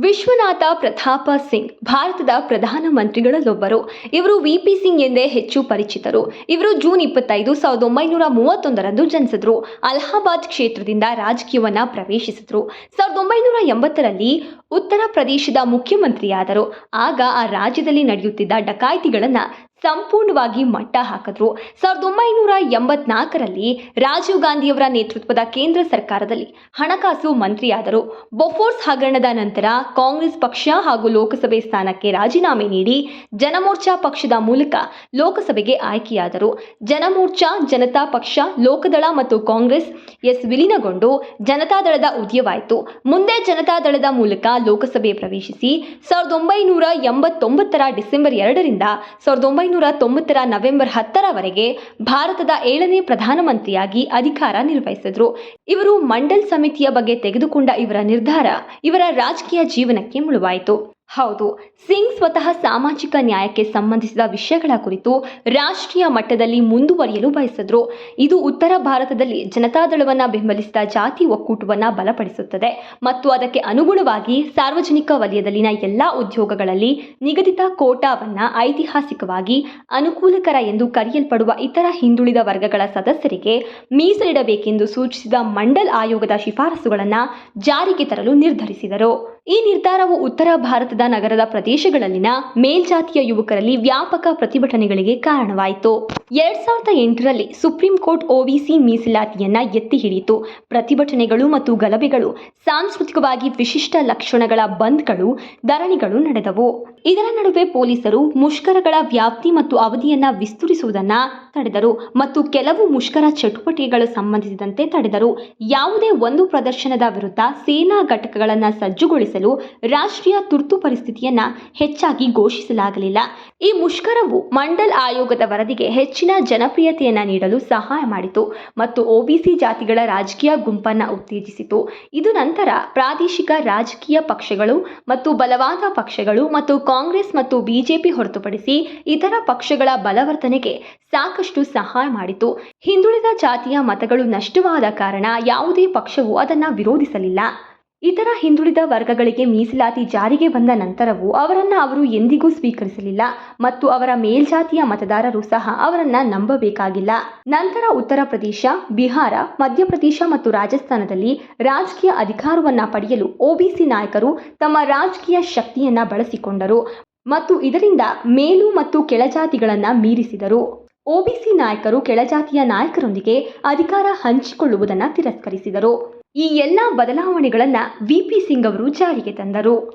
ವಿಶ್ವನಾಥ ಪ್ರತಾಪ ಸಿಂಗ್, ಭಾರತದ ಪ್ರಧಾನಮಂತ್ರಿಗಳಲ್ಲೊಬ್ಬರು ಇವರು V P Singh ಎಂದೇ ಹೆಚ್ಚು ಪರಿಚಿತರು. ಇವರು ಜೂನ್ ಇಪ್ಪತ್ತೈದು ಸಾವಿರದ ಒಂಬೈನೂರ ಮೂವತ್ತೊಂದರಂದು ಜನಿಸಿದ್ರು. ಅಲಹಾಬಾದ್ ಕ್ಷೇತ್ರದಿಂದ ರಾಜಕೀಯವನ್ನ ಪ್ರವೇಶಿಸಿದ್ರು. ಸಾವಿರದ ಒಂಬೈನೂರ ಎಂಬತ್ತರಲ್ಲಿ ಉತ್ತರ ಪ್ರದೇಶದ ಮುಖ್ಯಮಂತ್ರಿಯಾದರು. ಆಗ ಆ ರಾಜ್ಯದಲ್ಲಿ ನಡೆಯುತ್ತಿದ್ದ ಡಕಾಯಿತಿಗಳನ್ನು ಸಂಪೂರ್ಣವಾಗಿ ಮಟ್ಟ ಹಾಕಿದ್ರು. ಸಾವಿರದ ಒಂಬೈನೂರ ಎಂಬತ್ನಾಲ್ಕರಲ್ಲಿ ರಾಜೀವ್ ಗಾಂಧಿಯವರ ನೇತೃತ್ವದ ಕೇಂದ್ರ ಸರ್ಕಾರದಲ್ಲಿ ಹಣಕಾಸು ಮಂತ್ರಿಯಾದರು. ಬೊಫೋರ್ಸ್ ಹಗರಣದ ನಂತರ ಕಾಂಗ್ರೆಸ್ ಪಕ್ಷ ಹಾಗೂ ಲೋಕಸಭೆ ಸ್ಥಾನಕ್ಕೆ ರಾಜೀನಾಮೆ ನೀಡಿ ಜನಮೋರ್ಚಾ ಪಕ್ಷದ ಮೂಲಕ ಲೋಕಸಭೆಗೆ ಆಯ್ಕೆಯಾದರು. ಜನಮೋರ್ಚಾ, ಜನತಾ ಪಕ್ಷ, ಲೋಕದಳ ಮತ್ತು ಕಾಂಗ್ರೆಸ್ ಎಸ್ ವಿಲೀನಗೊಂಡು ಜನತಾದಳದ ಉದಯವಾಯಿತು ಮುಂದೆ ಜನತಾದಳದ ಮೂಲಕ ಲೋಕಸಭೆ ಪ್ರವೇಶಿಸಿ ಸಾವಿರದ ಒಂಬೈನೂರ ಎಂಬತ್ತೊಂಬತ್ತರ ಡಿಸೆಂಬರ್ ಎರಡರಿಂದ ಸಾವಿರದ ಒಂಬೈನೂರ ತೊಂಬತ್ತರ ನವೆಂಬರ್ ಹತ್ತರವರೆಗೆ ಭಾರತದ ಏಳನೇ ಪ್ರಧಾನಮಂತ್ರಿಯಾಗಿ ಅಧಿಕಾರ ನಿರ್ವಹಿಸಿದ್ರು. ಇವರು ಮಂಡಲ್ ಸಮಿತಿಯ ಬಗ್ಗೆ ತೆಗೆದುಕೊಂಡ ಇವರ ನಿರ್ಧಾರ ಇವರ ರಾಜಕೀಯ ಜೀವನಕ್ಕೆ ಮುಳುವಾಯಿತು. ಹೌದು, ಸಿಂಗ್ ಸ್ವತಃ ಸಾಮಾಜಿಕ ನ್ಯಾಯಕ್ಕೆ ಸಂಬಂಧಿಸಿದ ವಿಷಯಗಳ ಕುರಿತು ರಾಷ್ಟ್ರೀಯ ಮಟ್ಟದಲ್ಲಿ ಮುಂದುವರಿಯಲು ಬಯಸಿದ್ರು. ಇದು ಉತ್ತರ ಭಾರತದಲ್ಲಿ ಜನತಾದಳವನ್ನು ಬೆಂಬಲಿಸಿದ ಜಾತಿ ಒಕ್ಕೂಟವನ್ನು ಬಲಪಡಿಸುತ್ತದೆ ಮತ್ತು ಅದಕ್ಕೆ ಅನುಗುಣವಾಗಿ ಸಾರ್ವಜನಿಕ ವಲಯದಲ್ಲಿನ ಎಲ್ಲಾ ಉದ್ಯೋಗಗಳಲ್ಲಿ ನಿಗದಿತ ಕೋಟಾವನ್ನ ಐತಿಹಾಸಿಕವಾಗಿ ಅನುಕೂಲಕರ ಎಂದು ಕರೆಯಲ್ಪಡುವ ಇತರ ಹಿಂದುಳಿದ ವರ್ಗಗಳ ಸದಸ್ಯರಿಗೆ ಮೀಸಲಿಡಬೇಕೆಂದು ಸೂಚಿಸಿದ ಮಂಡಲ್ ಆಯೋಗದ ಶಿಫಾರಸುಗಳನ್ನು ಜಾರಿಗೆ ತರಲು ನಿರ್ಧರಿಸಿದರು. ಈ ನಿರ್ಧಾರವು ಉತ್ತರ ಭಾರತದ ನಗರದ ಪ್ರದೇಶಗಳಲ್ಲಿನ ಮೇಲ್ಜಾತಿಯ ಯುವಕರಲ್ಲಿ ವ್ಯಾಪಕ ಪ್ರತಿಭಟನೆಗಳಿಗೆ ಕಾರಣವಾಯಿತು. ಎರಡ್ ಸಾವಿರದ ಎಂಟರಲ್ಲಿ ಸುಪ್ರೀಂ ಕೋರ್ಟ್ ಒಬಿಸಿ ಮೀಸಲಾತಿಯನ್ನ ಎತ್ತಿ ಹಿಡಿಯಿತು. ಪ್ರತಿಭಟನೆಗಳು ಮತ್ತು ಗಲಭೆಗಳು, ಸಾಂಸ್ಕೃತಿಕವಾಗಿ ವಿಶಿಷ್ಟ ಲಕ್ಷಣಗಳ ಬಂದ್ಗಳು, ಧರಣಿಗಳು ನಡೆದವು. ಇದರ ನಡುವೆ ಪೊಲೀಸರು ಮುಷ್ಕರಗಳ ವ್ಯಾಪ್ತಿ ಮತ್ತು ಅವಧಿಯನ್ನ ವಿಸ್ತರಿಸುವುದನ್ನ ತಡೆದರು ಮತ್ತು ಕೆಲವು ಮುಷ್ಕರ ಚಟುವಟಿಕೆಗಳು ಸಂಬಂಧಿಸಿದಂತೆ ತಡೆದರು. ಯಾವುದೇ ಒಂದು ಪ್ರದರ್ಶನದ ವಿರುದ್ಧ ಸೇನಾ ಘಟಕಗಳನ್ನು ಸಜ್ಜುಗೊಳಿಸಲು ರಾಷ್ಟ್ರೀಯ ತುರ್ತು ಪರಿಸ್ಥಿತಿಯನ್ನ ಹೆಚ್ಚಾಗಿ ಘೋಷಿಸಲಾಗಲಿಲ್ಲ. ಈ ಮುಷ್ಕರವು ಮಂಡಲ್ ಆಯೋಗದ ವರದಿಗೆ ಹೆಚ್ಚಿನ ಜನಪ್ರಿಯತೆಯನ್ನು ನೀಡಲು ಸಹಾಯ ಮಾಡಿತು ಮತ್ತು ಒಬಿಸಿ ಜಾತಿಗಳ ರಾಜಕೀಯ ಗುಂಪನ್ನು ಉತ್ತೇಜಿಸಿತು. ಇದು ನಂತರ ಪ್ರಾದೇಶಿಕ ರಾಜಕೀಯ ಪಕ್ಷಗಳು ಮತ್ತು ಬಲವಾದ ಪಕ್ಷಗಳು ಮತ್ತು ಕಾಂಗ್ರೆಸ್ ಮತ್ತು ಬಿಜೆಪಿ ಹೊರತುಪಡಿಸಿ ಇತರ ಪಕ್ಷಗಳ ಬಲವರ್ಧನೆಗೆ ಸಾಕಷ್ಟು ಸಹಾಯ ಮಾಡಿತು. ಹಿಂದುಳಿದ ಜಾತಿಯ ಮತಗಳು ನಷ್ಟವಾದ ಕಾರಣ ಯಾವುದೇ ಪಕ್ಷವು ಅದನ್ನು ವಿರೋಧಿಸಲಿಲ್ಲ. ಇತರ ಹಿಂದುಳಿದ ವರ್ಗಗಳಿಗೆ ಮೀಸಲಾತಿ ಜಾರಿಗೆ ಬಂದ ನಂತರವೂ ಅವರನ್ನ ಅವರು ಎಂದಿಗೂ ಸ್ವೀಕರಿಸಲಿಲ್ಲ ಮತ್ತು ಅವರ ಮೇಲ್ಜಾತಿಯ ಮತದಾರರು ಸಹ ಅವರನ್ನ ನಂಬಬೇಕಾಗಿಲ್ಲ. ನಂತರ ಉತ್ತರ ಪ್ರದೇಶ, ಬಿಹಾರ, ಮಧ್ಯಪ್ರದೇಶ ಮತ್ತು ರಾಜಸ್ಥಾನದಲ್ಲಿ ರಾಜಕೀಯ ಅಧಿಕಾರವನ್ನ ಪಡೆಯಲು ಒಬಿಸಿ ನಾಯಕರು ತಮ್ಮ ರಾಜಕೀಯ ಶಕ್ತಿಯನ್ನ ಬಳಸಿಕೊಂಡರು ಮತ್ತು ಇದರಿಂದ ಮೇಲು ಮತ್ತು ಕೆಳಜಾತಿಗಳನ್ನ ಮೀರಿಸಿದರು. ಒಬಿಸಿ ನಾಯಕರು ಕೆಳಜಾತಿಯ ನಾಯಕರೊಂದಿಗೆ ಅಧಿಕಾರ ಹಂಚಿಕೊಳ್ಳುವುದನ್ನು ತಿರಸ್ಕರಿಸಿದರು. ಈ ಎಲ್ಲ ಬದಲಾವಣೆಗಳನ್ನು ವಿ ಪಿ ಸಿಂಗ್ ಅವರು ಜಾರಿಗೆ ತಂದರು.